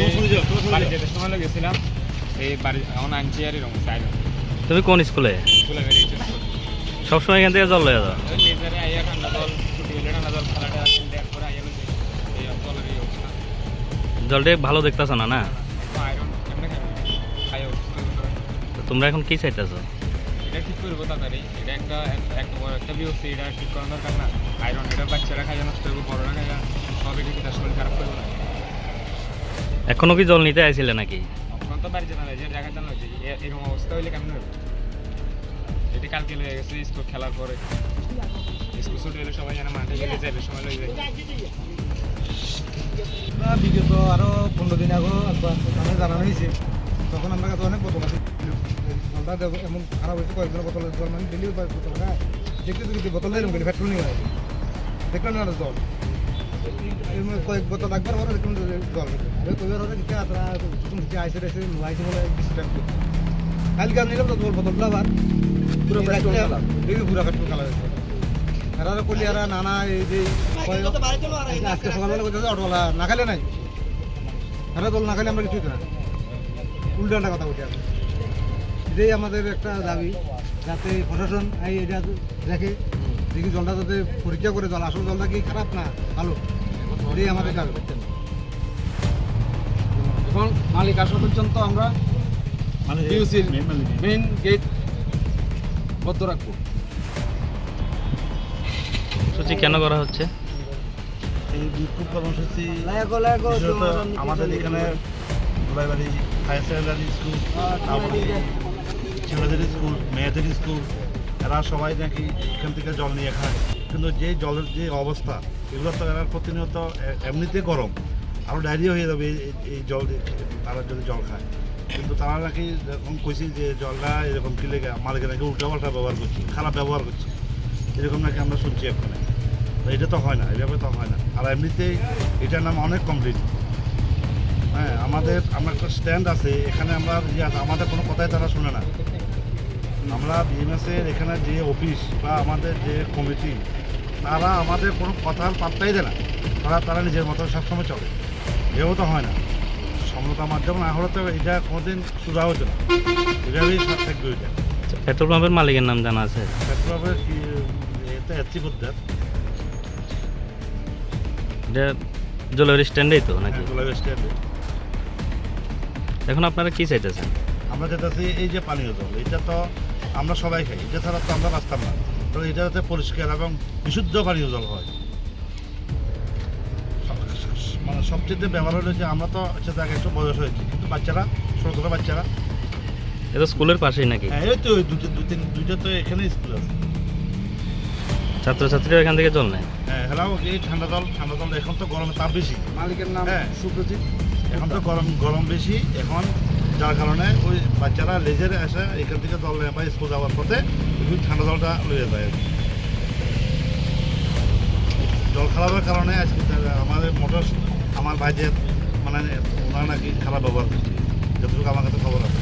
এই বাড়ি তুমি কোন স্কুলে? সবসময় এখান থেকে জল লয়ে জলটা ভালো দেখতেছো না না? খাই তোমরা এখন কি চাইতেছো? এটা ঠিক করব তাড়াতাড়ি। এটা একটা একটা বিওসি এটা ঠিক করানো দরকার না। আয়রন এটা বাচ্চারা খাইয়া নষ্ট করব, বড়রা খাইয়া সব এটা শরীর খারাপ করব? না এখনও কি জল নিতে আইছিলে নাকি? এখন তো বাড়ি জানা যায় যে জায়গা জানা এরকম অবস্থা হইলে কেমন হবে এটি কালকে লয়ে গেছে স্কুল খেলার পরে। স্কুল ছুটি হলে সবাই জানে মাঠে গেলে যাবে সময় লয়ে যায় বিগত আরও পনেরো দিন আগে একবার আমাদের জানানো হয়েছে। তখন আমরা কাছে অনেক বোতল আছে। জলটা দেব- এমন খারাপ হয়েছে কয়েকজন বোতলের জল মানে ডেলি বোতল না দেখতে দেখতে বোতল এরকম পেট্রোল নিয়ে দেখলাম না জল। কয়েক বোতল একবার দেখলাম যে জল আরে কইবার হচ্ছে কি আপনারা তুমি যে আইসে রেসে নুয়াইছে বলে ডিস্টার্ব কালকে আমি নিলাম তো তোমার বোতলটা আবার। পুরো দেখি পুরো পেট্রোল কালার হয়েছে এরা করলি এরা নানা এই যে কয়- আজকে সকালবেলা কোথাও অটোওয়ালা না খাইলে নাই। এরা দল না খাইলে আমরা কিছুই না। উল্টাটা কথা বলছি এটাই আমাদের একটা দাবি যাতে প্রশাসন এই এটা দেখে দেখি জলটা যাতে পরীক্ষা করে জল আসল জলটা কি খারাপ না ভালো? এটাই আমাদের দাবি এখন মালিক আসা পর্যন্ত আমরা বিউসির মেইন গেট বদ্ধ রাখব। সূচি কেন করা হচ্ছে? এই বিক্ষোভ কর্মসূচি আমাদের এখানে গোলাইবাড়ি হায়ার সেকেন্ডারি স্কুল তারপরে ছেলেদের স্কুল মেয়েদের স্কুল এরা সবাই নাকি এখান থেকে জল নিয়ে খায়। কিন্তু যে জলের যে অবস্থা এগুলো তো এরা প্রতিনিয়ত এমনিতে গরম। আরও ডায়রিয়া হয়ে যাবে এই- জল তারা যদি জল খায়। কিন্তু তারা নাকি যখন কইছি যে জলটা এরকম কি লেগে মালিকে নাকি উল্টাপাল্টা ব্যবহার করছি খারাপ ব্যবহার করছি। এরকম নাকি আমরা শুনছি এখানে। এটা তো হয় না এভাবে তো হয় না। আর এমনিতেই এটার নাম অনেক কমপ্লিট। হ্যাঁ আমাদের আমার একটা স্ট্যান্ড আছে এখানে আমরা ইয়ে আছে, আমাদের কোনো কথাই তারা শুনে না। আমরা বিএমএসের এখানে যে অফিস বা আমাদের যে কমিটি তারা আমাদের কোনো কথার পাত্তাই দেয় না। তারা তারা নিজের মতো সবসময় চলে। এভাবে তো হয় না। সমতা মাধ্যম না হলে তো এটা কোনোদিন সুদা হতো না। এভাবেই সব থাকবে ওইটা পেট্রোল পাম্পের মালিকের নাম জানা আছে? পেট্রোল পাম্পের এটা এসছি করতে এটা জলের স্ট্যান্ডেই তো নাকি? গোলাপ স্ট্যান্ডে। এখন আপনারা কি চাইতেছেন? আমরা যেতেছি এই যে পানীয় জল এটা তো আমরা সবাই খাই। এটা ছাড়া তো আমরা বাঁচতাম না। তো এটা যাতে পরিষ্কার এবং বিশুদ্ধ পানীয় জল হয়। মানে সবচেয়ে ব্যবহার হলো যে আমরা তো তাকে একটু বয়স হয়েছে কিন্তু বাচ্চারা ছোটো ছোটো বাচ্চারা। এটা স্কুলের পাশেই নাকি? হ্যাঁ এই তো ওই দুটো দু তিন দুইটা তো এখানে স্কুল আছে। ছাত্রছাত্রীরা এখান থেকে জল নেয়? হ্যাঁ হেলাও এই ঠান্ডা জল ঠান্ডা জল এখন তো গরমে তাপ বেশি। মালিকের নাম হ্যাঁ। সুপ্রজিৎ। এখন তো গরম গরম বেশি এখন যার কারণে ওই বাচ্চারা লেজের আসে এখান থেকে জল নেয় বা স্কুল যাওয়ার পথে ওই ঠান্ডা জলটা লয়ে যায়। জল খারাপের কারণে আজকে আমাদের মোটর আমার ভাইদের মানে ওনারা নাকি খারাপ ব্যবহার করছে। যতটুকু আমার কাছে খবর আছে।